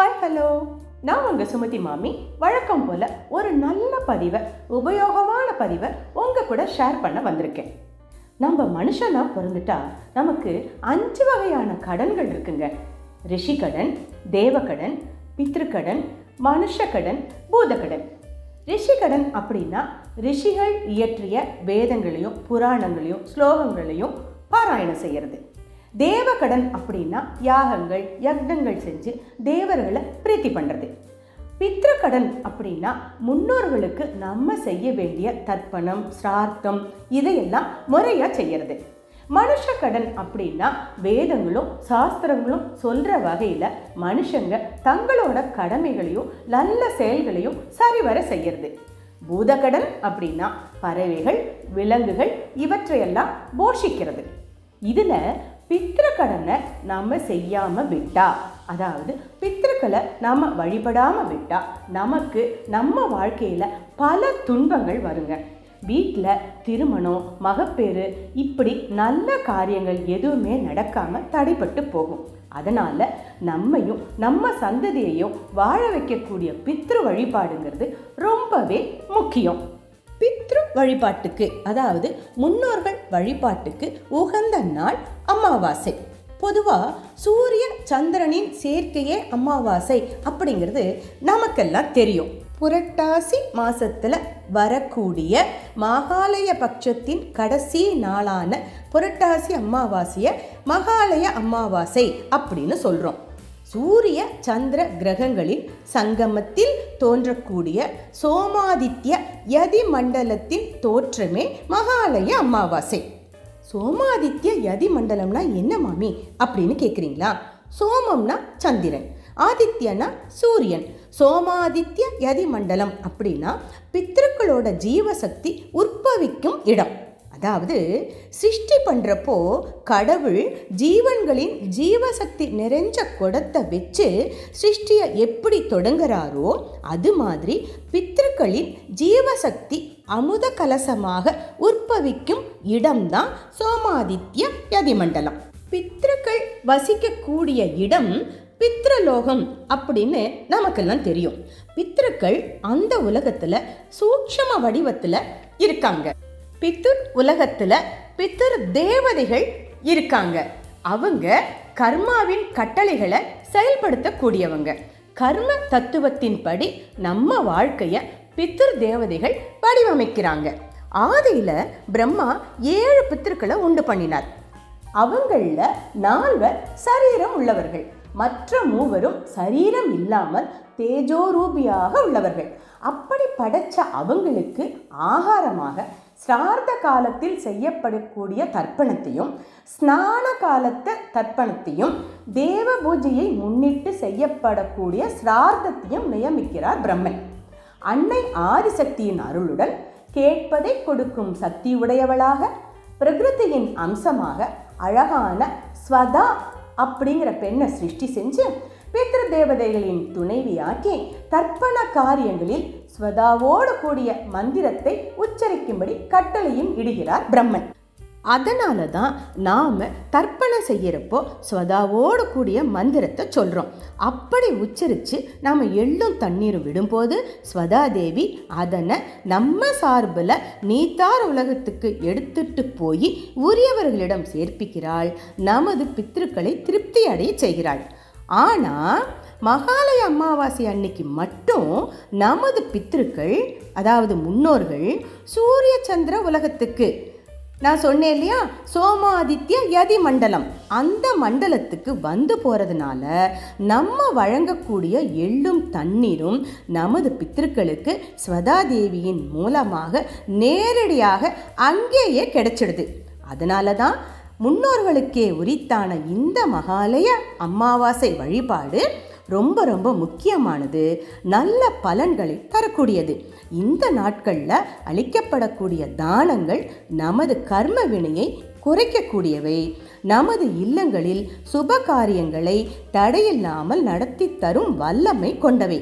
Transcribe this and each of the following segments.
Hi hello நான் உங்கள் சுமதி மாமி. வழக்கம் போல் ஒரு நல்ல பதிவை உபயோகமான பதிவை உங்கள் கூட ஷேர் பண்ண வந்திருக்கேன். நம்ம மனுஷனாக பிறந்துட்டா நமக்கு அஞ்சு வகையான கடன்கள் இருக்குங்க. ரிஷிகடன் தேவக்கடன் பித்ருக்கடன் மனுஷக்கடன் பூதக்கடன் ரிஷிகடன் அப்படின்னா ரிஷிகள் இயற்றிய வேதங்களையும் புராணங்களையும் ஸ்லோகங்களையும் பாராயணம் செய்கிறது தேவகடன் அப்படின்னா யாகங்கள் யக்னங்கள் செஞ்சு தேவர்களை பிரீத்தி பண்ணுறது பித்ருக்கடன் அப்படின்னா முன்னோர்களுக்கு நம்ம செய்ய வேண்டிய தர்ப்பணம் சிரார்த்தம் இதையெல்லாம் முறையாக செய்கிறது மனுஷக்கடன் அப்படின்னா வேதங்களும் சாஸ்திரங்களும் சொல்கிற வகையில் மனுஷங்க தங்களோட கடமைகளையும் நல்ல செயல்களையும் சரிவர செய்யறது. பூதக்கடன் அப்படின்னா பறவைகள் விலங்குகள் இவற்றையெல்லாம் போஷிக்கிறது. இதில் பித்ருக்கடனை நாம் செய்யாமல் விட்டா அதாவது பித்திருக்களை நாம் வழிபடாமல் விட்டால் நமக்கு நம்ம வாழ்க்கையில் பல துன்பங்கள் வருங்க. வீட்டில் திருமணம் மகப்பேறு இப்படி நல்ல காரியங்கள் எதுவுமே நடக்காமல் தடைப்பட்டு போகும். அதனால் நம்மையும் நம்ம சந்ததியையும் வாழ வைக்கக்கூடிய பித்ரு வழிபாடுங்கிறது ரொம்பவே முக்கியம். பித்ரு வழிபாட்டுக்கு அதாவது முன்னோர்கள் வழிபாட்டுக்கு உகந்த நாள் அமாவாசை. பொதுவாக சூரிய சந்திரனின் சேர்க்கையே அமாவாசை அப்படிங்கிறது நமக்கெல்லாம் தெரியும். புரட்டாசி மாதத்தில் வரக்கூடிய மகாலய பட்சத்தின் கடைசி நாளான புரட்டாசி அமாவாசையை மகாலய அமாவாசை அப்படின்னு சொல்கிறோம் சூரிய சந்திர கிரகங்களின் சங்கமத்தில் தோன்றக்கூடிய சோமாதித்ய யதி மண்டலத்தின் தோற்றமே மகாலய அமாவாசை. சோமாதித்ய யதி மண்டலம்னா என்ன மாமி? அப்படின்னு கேட்குறீங்களா சோமம்னா சந்திரன் ஆதித்யனா சூரியன். சோமாதித்ய யதி மண்டலம் அப்படின்னா பித்திருக்களோட ஜீவசக்தி உற்பவிக்கும் இடம். அதாவது சிருஷ்டி பண்ணுறப்போ கடவுள் ஜீவன்களின் ஜீவசக்தி நிறைஞ்ச குடத்தை வச்சு சிருஷ்டியை எப்படி தொடங்குறாரோ அது மாதிரி பித்திருக்களின் ஜீவசக்தி அமுத கலசமாக உற்பவிக்கும் இடம்தான் சோமாதித்ய யதிமண்டலம். பித்திருக்கள் வசிக்கக்கூடிய இடம் பித்ரலோகம் அப்படின்னு நமக்கெல்லாம் தெரியும். பித்ருக்கள் அந்த உலகத்தில் சூக்ஷம வடிவத்தில் இருக்காங்க. பித்துர் உலகத்தில் பித்துர் தேவதைகள் இருக்காங்க. அவங்க கர்மாவின் கட்டளைகளை செயல்படுத்தக்கூடியவங்க. கர்ம தத்துவத்தின்படி நம்ம வாழ்க்கையை பித்திரு தேவதைகள் வடிவமைக்கிறாங்க. ஆதியில் பிரம்மா ஏழு பித்திருக்களை உண்டு பண்ணினார். அவங்களில் நால்வர் சரீரம் உள்ளவர்கள். மற்ற மூவரும் சரீரம் இல்லாமல் தேஜோரூபியாக உள்ளவர்கள். அப்படி படைச்ச அவங்களுக்கு ஆகாரமாக சிரார்த்த காலத்தில் செய்யப்படக்கூடிய தர்ப்பணத்தையும் ஸ்நான காலத்து தர்ப்பணத்தையும் தேவ பூஜையை முன்னிட்டு செய்யப்படக்கூடிய சிரார்த்தத்தையும் நியமிக்கிறார் பிரம்மன். அன்னை ஆதிசக்தியின் அருளுடன் கேட்பதை கொடுக்கும் சக்தி உடையவளாக பிரகிருதியின் அம்சமாக அழகான ஸ்வதா அப்படிங்கிற பெண்ணை சிருஷ்டி செஞ்சு பித்ரு தேவதைகளின் துணைவியாக்கி தர்ப்பண காரியங்களில் ஸ்வதாவோடு கூடிய மந்திரத்தை உச்சரிக்கும்படி கட்டளையும் இடுகிறார் பிரம்மன். அதனால தான் நாம் தர்ப்பணம் செய்கிறப்போ ஸ்வதாவோடு கூடிய மந்திரத்தை சொல்கிறோம் அப்படி உச்சரித்து நாம் எள்ளும் தண்ணீரும் விடும்போது ஸ்வதாதேவி அதனை நம்ம சார்பில் நீத்தார் உலகத்துக்கு எடுத்துட்டு போய் உரியவர்களிடம் சேர்ப்பிக்கிறாள். நமது பித்திருக்களை திருப்தி அடைய செய்கிறாள். ஆனால் மகாலய அமாவாசை அன்னைக்கு மட்டும் நமது பித்திருக்கள் அதாவது முன்னோர்கள் சூரிய சந்திர உலகத்துக்கு நான் சொன்னேன் இல்லையா? சோமாதித்ய யதி மண்டலம் அந்த மண்டலத்துக்கு வந்து போகிறதுனால நம்ம வழங்கக்கூடிய எள்ளும் தண்ணீரும் நமது பித்திருக்களுக்கு ஸ்வதாதேவியின் மூலமாக நேரடியாக அங்கேயே கிடைச்சிடுது. அதனால தான் முன்னோர்களுக்கே உரித்தான இந்த மகாலய அமாவாசை வழிபாடு ரொம்ப ரொம்ப முக்கியமானது நல்ல பலன்களை தரக்கூடியது. இந்த நாட்களில் அளிக்கப்படக்கூடிய தானங்கள் நமது கர்ம வினையை குறைக்கக்கூடியவை. நமது இல்லங்களில் சுப காரியங்களை தடையில்லாமல் நடத்தி தரும் வல்லமை கொண்டவை.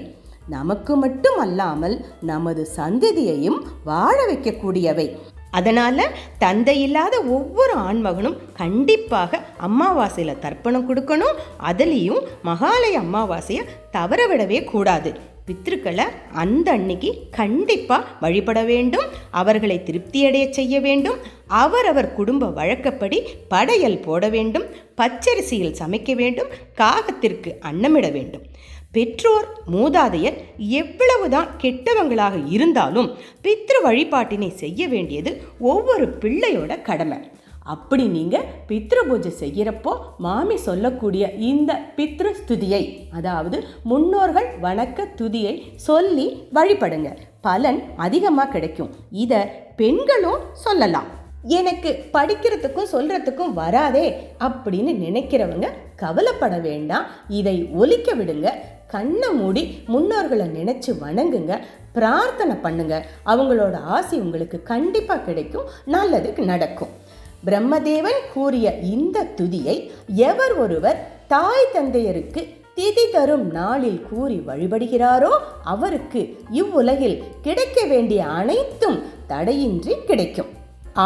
நமக்கு மட்டும் அல்லாமல் நமது சந்ததியையும் வாழ வைக்கக்கூடியவை. அதனால் தந்தை இல்லாத ஒவ்வொரு ஆண்மகனும் கண்டிப்பாக அமாவாசையில் தர்ப்பணம் கொடுக்கணும். அதுலேயும் மகாலய அமாவாசையை தவற விடவே கூடாது. பித்ருக்களை அந்த அன்னைக்கு கண்டிப்பாக வழிபட வேண்டும். அவர்களை திருப்தியடைய செய்ய வேண்டும். அவரவர் குடும்ப வழக்கப்படி படையல் போட வேண்டும். பச்சரிசியில் சமைக்க வேண்டும். காகத்திற்கு அன்னமிட வேண்டும். பெற்றோர் மூதாதையர் எவ்வளவுதான் கெட்டவங்களாக இருந்தாலும் பித்ரு வழிபாட்டினை செய்ய வேண்டியது ஒவ்வொரு பிள்ளையோட கடமை. அப்படி நீங்கள் பித்ரு பூஜை செய்கிறப்போ மாமி சொல்லக்கூடிய இந்த பித்ரு ஸ்துதியை அதாவது முன்னோர்கள் வணக்க துதியை சொல்லி வழிபடுங்க. பலன் அதிகமாக கிடைக்கும். இதை பெண்களும் சொல்லலாம். எனக்கு படிக்கிறதுக்கும் சொல்கிறதுக்கும் வராதே அப்படின்னு நினைக்கிறவங்க கவலைப்பட வேண்டாம். இதை ஒலிக்க விடுங்க. கண்ணை மூடி முன்னோர்களை நினச்சி வணங்குங்க பிரார்த்தனை பண்ணுங்க. அவங்களோட ஆசை உங்களுக்கு கண்டிப்பாக கிடைக்கும் நல்லது நடக்கும். பிரம்மதேவன் கூறிய இந்த துதியை எவர் ஒருவர் தாய் தந்தையருக்கு திதி தரும் நாளில் கூறி வழிபடுகிறாரோ அவருக்கு இவ்வுலகில் கிடைக்க வேண்டிய அனைத்தும் தடையின்றி கிடைக்கும்.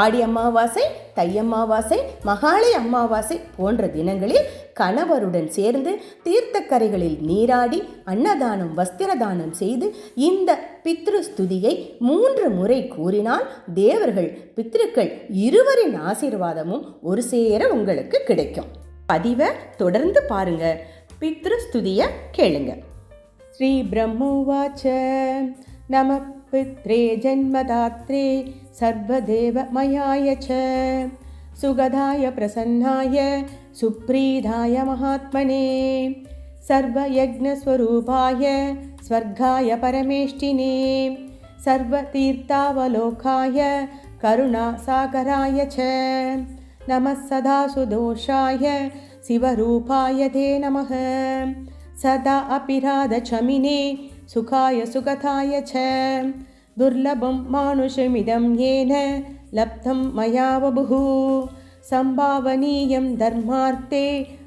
ஆடி அமாவாசை தை அமாவாசை மகாலய அமாவாசை போன்ற தினங்களில் கணவருடன் சேர்ந்து தீர்த்தக்கரைகளில் நீராடி அன்னதானம் வஸ்திரதானம் செய்து இந்த பித்ரு ஸ்துதியை மூன்று முறை கூறினால் தேவர்கள் பித்ருக்கள் இருவரின் ஆசீர்வாதமும் ஒரு சேர உங்களுக்கு கிடைக்கும். பதிவை தொடர்ந்து பாருங்க. பித்ரு ஸ்துதியை கேளுங்க. ஸ்ரீ பிரம்மோவாச்ச. நம पित्रे जन्मदात्रे सर्वदेवमयाय च। सुगधाय प्रसन्नाय सुप्रीधाय महात्मने। सर्वयज्ञस्वरूपाय स्वर्गाय परमेष्टिने सर्वतीर्थावलोकाय करुणासागराय च। नमः सदा सुदोषाय शिवरूपाय ते नमः। सदा अपिराधचमिने सुखाय सुगताय च दुर्लभं मानुषमिदं येन लब्धं मया वबुः सम्भावनीयं धर्मार्थे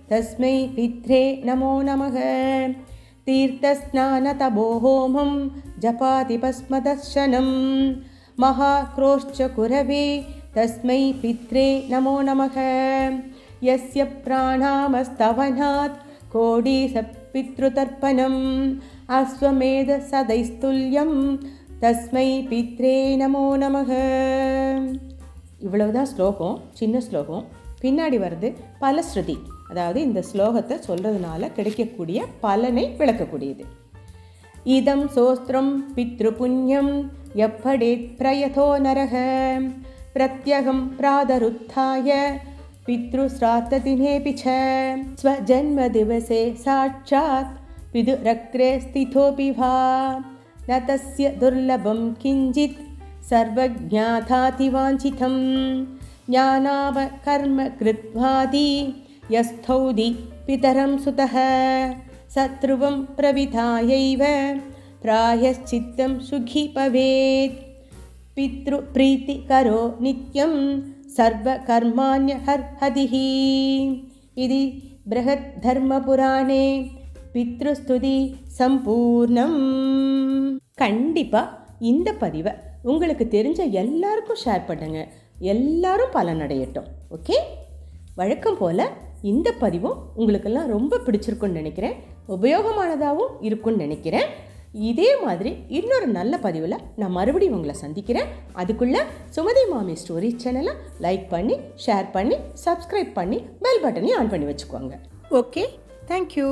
तस्मै पित्रे नमो नमः। तीर्थस्नानतपो होमं जपातिपस्मदर्शनं महाक्रोश्च कुरवे तस्मै पित्रे नमो नमः। यस्य प्राणामस्तवनात् कोडिसपितृतर्पणम् அஸ்வமேத தஸ்மை பித்ரே நமோ நமக இவ்வளவுதான் ஸ்லோகம் சின்ன ஸ்லோகம் பின்னாடி வருது பலஸ்ருதி அதாவது இந்த ஸ்லோகத்தை சொல்கிறதுனால கிடைக்கக்கூடிய பலனை விளக்கக்கூடியது இதம் சோஸ்திரம் பித்ரு புண்ணியம் எப்படேத் பிரயதோ நரக பிரத்யகம் பிராதருத்தாய पितृश्राद्धदिनेऽपि च स्वजन्मदिवसे साक्षात् विदुरग्रे स्थितोऽपि वा। न तस्य दुर्लभं किञ्चित् सर्वज्ञातातिवाञ्छितं ज्ञानावकर्म कृत्वादि यस्थौदि पितरं सुतः। सत्रुवं प्रविधायैव प्रायश्चित्तं सुखी भवेत्। पितृप्रीतिकरो नित्यं सर्वकर्माण्यहर्हदिः इति बृहद्धर्मपुराणे பித்ருஸ்துதி சம்பூர்ணம் கண்டிப்பாக இந்த பதிவை உங்களுக்கு தெரிஞ்ச எல்லாருக்கும் ஷேர் பண்ணுங்க எல்லாரும் பலனடையட்டும் ஓகே வழக்கம் போல் இந்த பதிவும் உங்களுக்கெல்லாம் ரொம்ப பிடிச்சிருக்குன்னு நினைக்கிறேன் உபயோகமானதாகவும் இருக்கும்னு நினைக்கிறேன் இதே மாதிரி இன்னொரு நல்ல பதிவில் நான் மறுபடியும் உங்களை சந்திக்கிறேன். அதுக்குள்ளே சுமதி மாமி ஸ்டோரி சேனலை லைக் பண்ணி ஷேர் பண்ணி சப்ஸ்கிரைப் பண்ணி பெல் பட்டனையும் ஆன் பண்ணி வச்சுக்கோங்க. Okay thank you